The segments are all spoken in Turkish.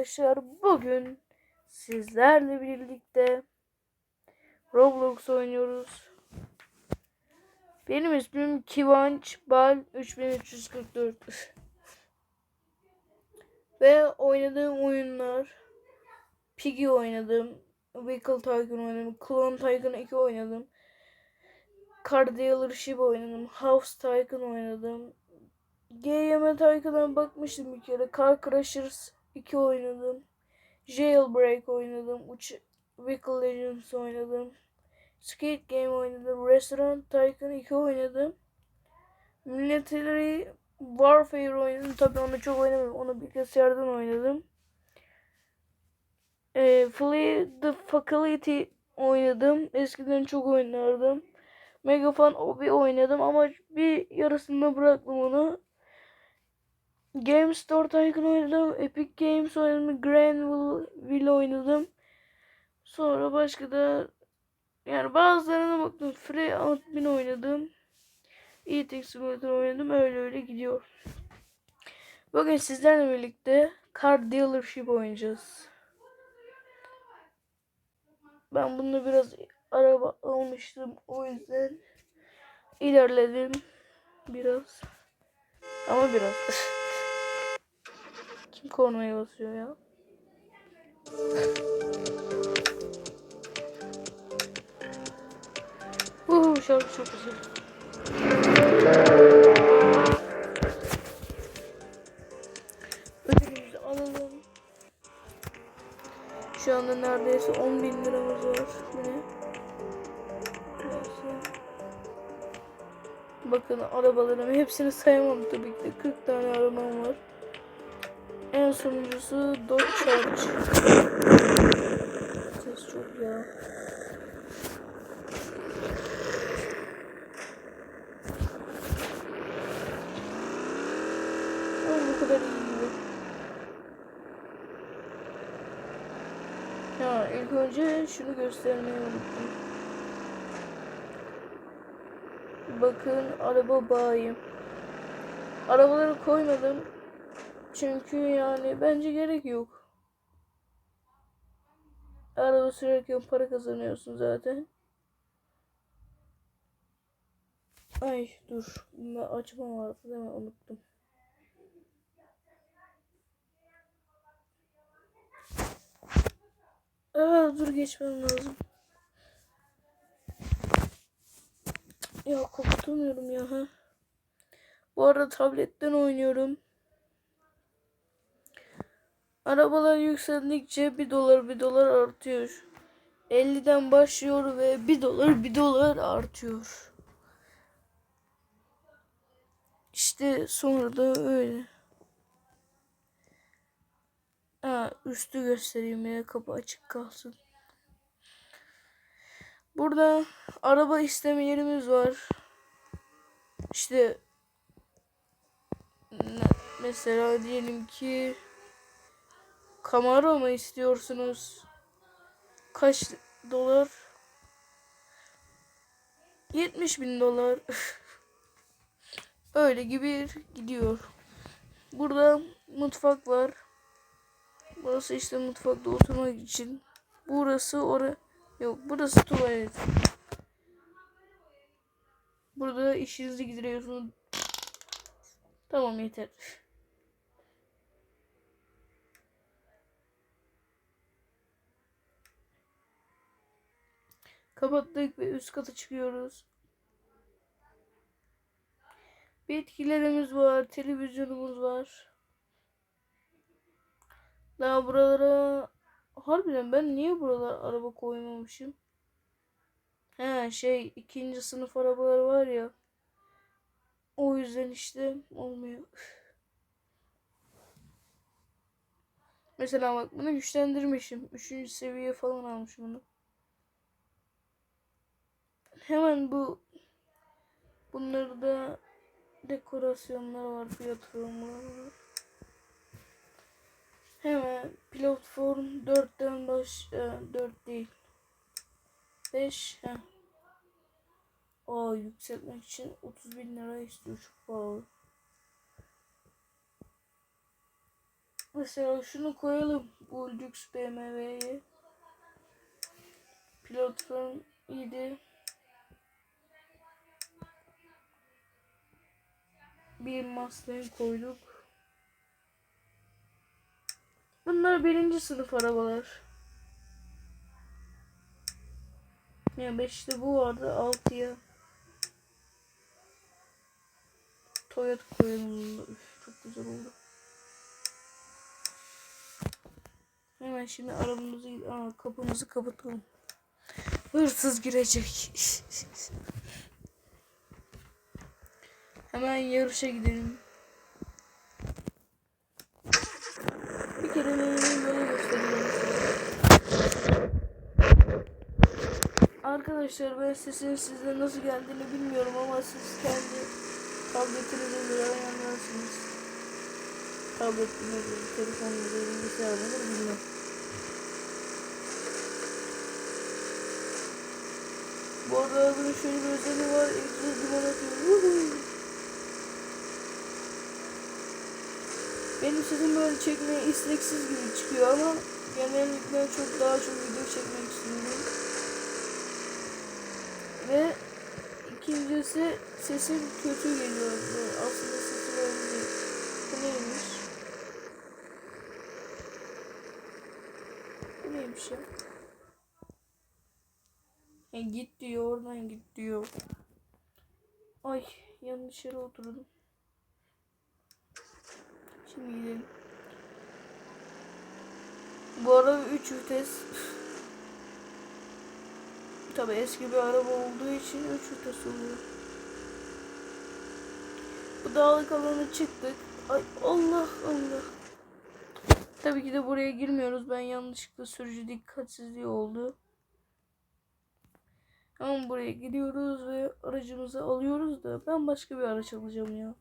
arkadaşlar bugün sizlerle birlikte Roblox oynuyoruz. Benim ismim Kivanç Bal 3344 ve oynadığım oyunlar Piggy oynadım, Vehicle Tycoon oynadım, Clone Tycoon 2 oynadım, Car Dealership oynadım, House Tycoon oynadım, GM Tycoon'a bakmıştım bir kere. Car Crashers 2 oynadım. Jailbreak oynadım. Uç Vehicle Legends oynadım. Skate Game oynadım. Restaurant Tycoon 2 oynadım. Military Warfare oynadım. Tabi onu çok oynamadım. Onu bilgisayardan oynadım. E, Flee the Faculty oynadım. Eskiden çok oynardım. Megafan Obi oynadım ama bir yarısında bıraktım onu. Game Store Tycoon oynadım. Epic Games oynadım. Granville oynadım. Sonra başka da yani bazılarına baktım. Free Admin oynadım. E-Tech Simulator oynadım. Öyle öyle gidiyor. Bugün sizlerle birlikte Car Dealership oynayacağız. Ben bunu biraz araba almıştım. O yüzden ilerledim. Biraz. Ama biraz. Kim kornaya basıyor ya? Uhu şarkı çok güzel. Ödülümüzü alalım. Şu anda neredeyse 10 bin liramız var. Bu ne? Neyse. Bakın arabalarımı hepsini sayamam tabii ki de 40 tane. En sonuncusu Charge. Ses çok ya. Ama bu kadar iyi gibi. Ya ilk önce şunu göstermeyi unuttum. Bakın araba bayim. Arabaları koymadım. Çünkü yani bence gerek yok. Araba sürerken para kazanıyorsun zaten. Ay dur. Bunu açmam vardı değil mi? Unuttum. Aa, dur geçmem lazım. Ya kapatamıyorum ya. Ha. Bu arada tabletten oynuyorum. Arabalar yükseldikçe 1 dolar 1 dolar artıyor. 50'den başlıyor ve 1 dolar 1 dolar artıyor. İşte sonra da öyle. Ha, üstü göstereyim ya kapı açık kalsın. Burada araba isteme yerimiz var. İşte mesela diyelim ki Camaro mı istiyorsunuz? Kaç dolar? 70 bin dolar. Öyle gibi gidiyor. Burada mutfak var. Burası işte mutfakta oturmak için. Burası ora yok. Burası tuvalet. Burada işinizi gideriyorsunuz. Tamam yeter. Kapattık ve üst kata çıkıyoruz. Bitkilerimiz var, televizyonumuz var. Daha buralara harbiden ben niye buralara araba koymamışım? He şey ikinci sınıf arabalar var ya. O yüzden işte olmuyor. Mesela bak bunu güçlendirmişim. Üçüncü seviye falan almışım bunu hemen bu bunları da dekorasyonlar var platformlar var. Hemen platform 4'ten baş e, 4 değil. 5 heh. Aa yükseltmek için 30 bin lira istiyor çok pahalı. Mesela şunu koyalım bu lüks BMW'ye. Platform 7 Bir Mustang koyduk. Bunlar birinci sınıf arabalar. Ya beşte bu vardı. Altıya. Toyota koyalım. Üf, çok güzel oldu. Hemen şimdi arabamızı aa, kapımızı kapatalım. Hırsız girecek. Hemen yarışa gidelim. Bir kere yolu göstereyim. Arkadaşlar ben sesin size nasıl geldiğini bilmiyorum ama siz kendi tabletinize göre ayarlarsınız. Telefonuna göre, bilgisayarına göre bilmem. Bu arada şöyle bir özelliği var. Egzoz duman atıyor. Woohoo! Benim sesim böyle çekmeye isteksiz gibi çıkıyor ama genellikle çok daha çok video çekmek istiyorum. Ve ikincisi sesim kötü geliyor. Aslında sesi böyle değil. Neymiş? Bu neymiş ya? E git diyor oradan git diyor. Ay yanlış yere oturdum. Şimdi gidelim. Bu araba 3 vites. Tabi eski bir araba olduğu için 3 vites oluyor. Bu dağlık alana çıktık. Ay Allah Allah. Tabii ki de buraya girmiyoruz. Ben yanlışlıkla sürücü dikkatsizliği oldu. Hemen buraya gidiyoruz ve aracımızı alıyoruz da ben başka bir araç alacağım ya.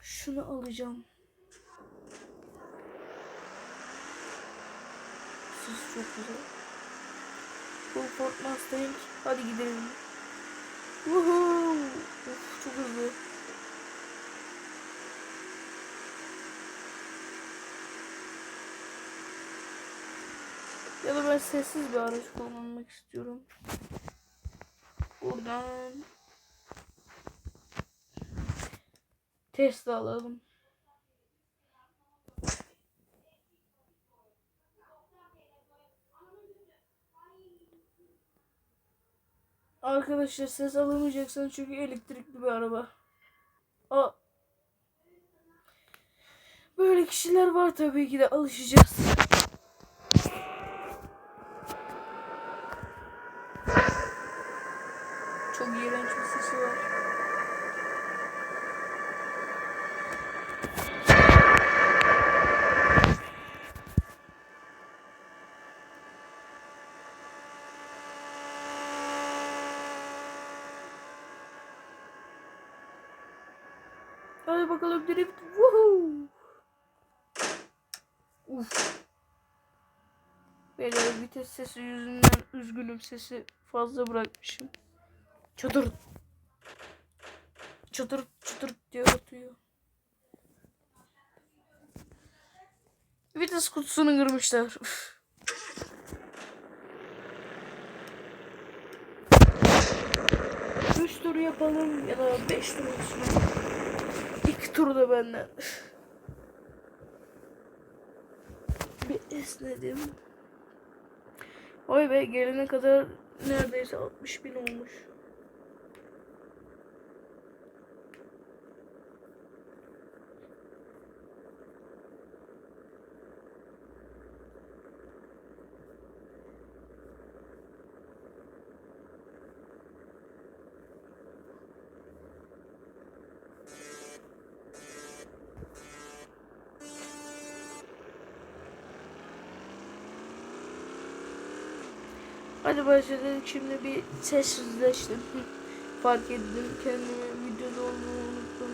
Şunu alacağım. Siz çok güzel. Ford Mustang. Hadi gidelim. Woohoo! Of, çok hızlı. Ya da ben sessiz bir araç kullanmak istiyorum. Buradan Tesla alalım. Arkadaşlar ses alamayacaksın çünkü elektrikli bir araba. Aa. Böyle kişiler var tabii ki de alışacağız. Çok iğrenç bir sesi var. Hadi bakalım drift. Woohoo. Uf. Böyle vites sesi yüzünden üzgünüm sesi fazla bırakmışım. Çadır. Çadır çadır diye atıyor. Vites kutusunu kırmışlar. Üf. Üç tur yapalım ya da beş tur olsun. İki tur da benden. Bir esnedim. Vay be gelene kadar neredeyse 60 bin olmuş. Hadi başladık. Şimdi bir sessizleştim. Fark ettim. Kendimi videoda olduğumu unuttum.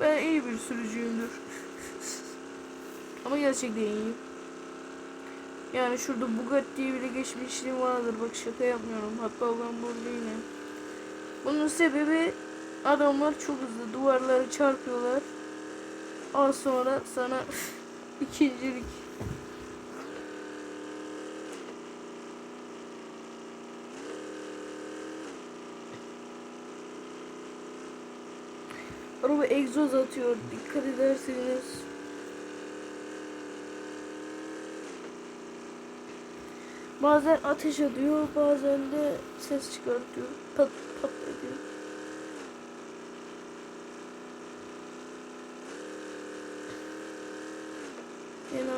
Ben iyi bir sürücüyümdür. Ama gerçekten iyiyim. Yani şurada Bugatti'yi bile geçmişliğim vardır. Bak şaka yapmıyorum. Hatta Lamborghini. Bunun sebebi Adamlar çok hızlı duvarlara çarpıyorlar. Az sonra sana ikincilik. Araba egzoz atıyor. Dikkat ederseniz. Bazen ateş ediyor, bazen de ses çıkartıyor. Pat pat ediyor. Yine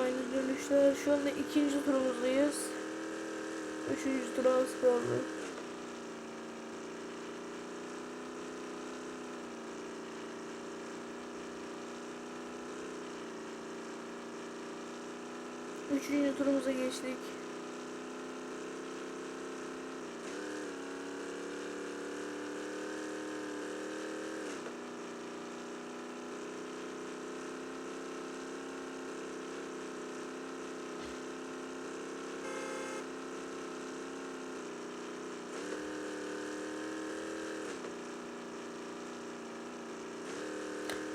dönüşler. Şu anda ikinci turumuzdayız. Üçüncü tura az kaldı. Üçüncü turumuza geçtik.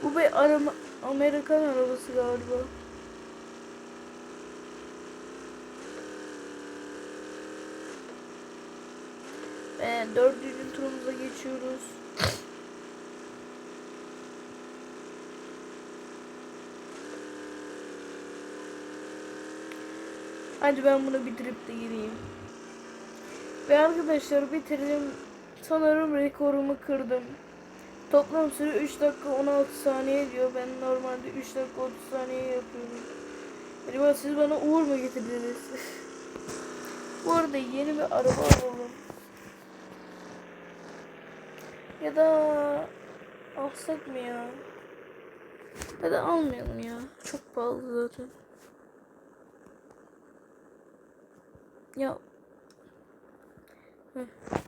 Bu bir arama, Amerikan arabası galiba. Ve dördüncü turumuza geçiyoruz. Hadi ben bunu bitirip de gireyim. Ve arkadaşlar bitirdim. Sanırım rekorumu kırdım. Toplam süre 3 dakika 16 saniye diyor. Ben normalde 3 dakika 30 saniye yapıyorum. Acaba siz bana uğur mu getirdiniz? Bu arada yeni bir araba alalım. Ya da alsak mı ya? Ya da almayalım ya. Çok pahalı zaten. Ya. Heh.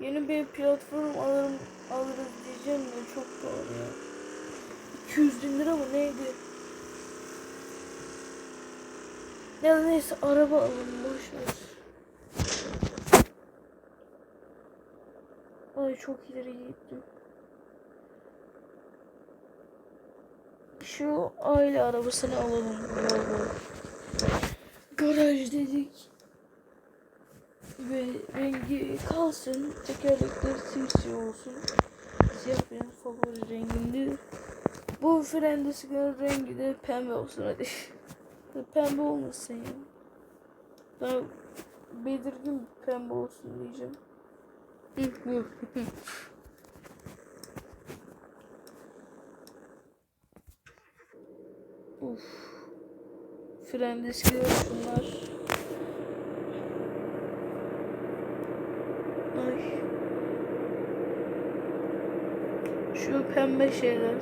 Yeni bir platform alırım, alırız diyeceğim de çok pahalı ya. 200 bin lira mı neydi? Ya neyse araba alalım boş ver. Ay çok ileri gittim. Şu aile arabasını alalım. Garaj dedik. Ve rengi kalsın. Tekerlekleri simsiyah olsun. Siyah benim favori rengimdi. Bu frende sigara rengi de pembe olsun hadi. pembe olmasın ya. Daha belirgin pembe olsun diyeceğim. Uf. Frende sigara bunlar. Ay. Şu pembe şeyler.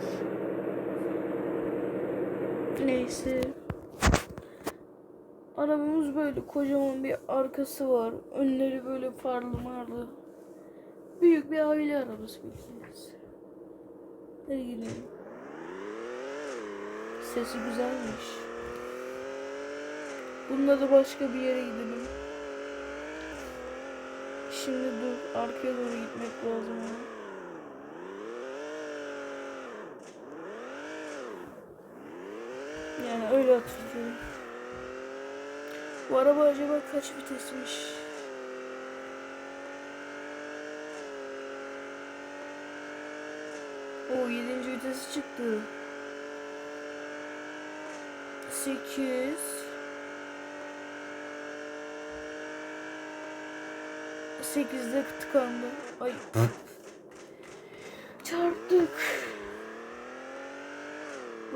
Neyse. Arabamız böyle kocaman bir arkası var. Önleri böyle farlı marlı. Büyük bir aile arabası bildiğiniz. Hadi gidelim. Sesi güzelmiş. Bununla da başka bir yere gidelim. Şimdi dur arkaya doğru gitmek lazım ama. Öyle hatırlıyorum. Bu araba acaba kaç vitesmiş? O 7. vitesi çıktı. 8 8'de tıkandı. Ay. Çarptık.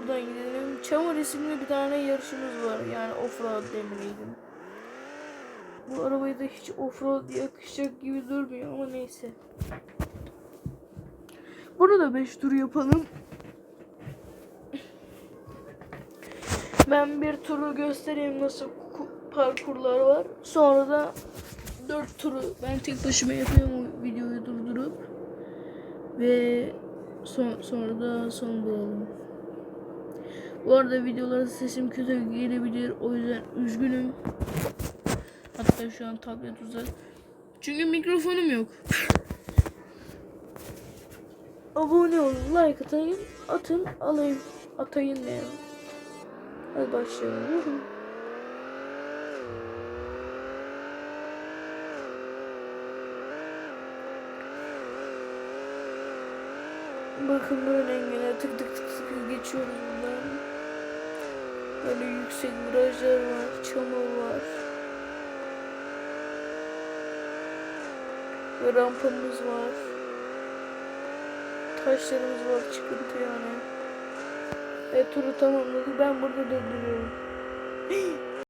Buradan gidelim. Çamur isimli bir tane yarışımız var. Yani offroad demeliydim. Bu arabayı da hiç offroad yakışacak gibi durmuyor ama neyse. Burada 5 tur yapalım. Ben bir turu göstereyim nasıl ku- parkurlar var. Sonra da 4 turu ben tek başıma yapıyorum videoyu durdurup. Ve son, sonra da son bulalım. Bu arada videolarda sesim kötü gelebilir. O yüzden üzgünüm. Hatta şu an tablet uzak. Çünkü mikrofonum yok. abone olun, like atayım, atın, alayım. Atayın ne ya? Hadi başlayalım. Bakın böyle engeller tık tık tık tık geçiyoruz buradan. Böyle yüksek virajlar var, çamur var. Ve rampamız var. Taşlarımız var, çıkıntı yani. Ve turu tamamladık. Ben burada durduruyorum.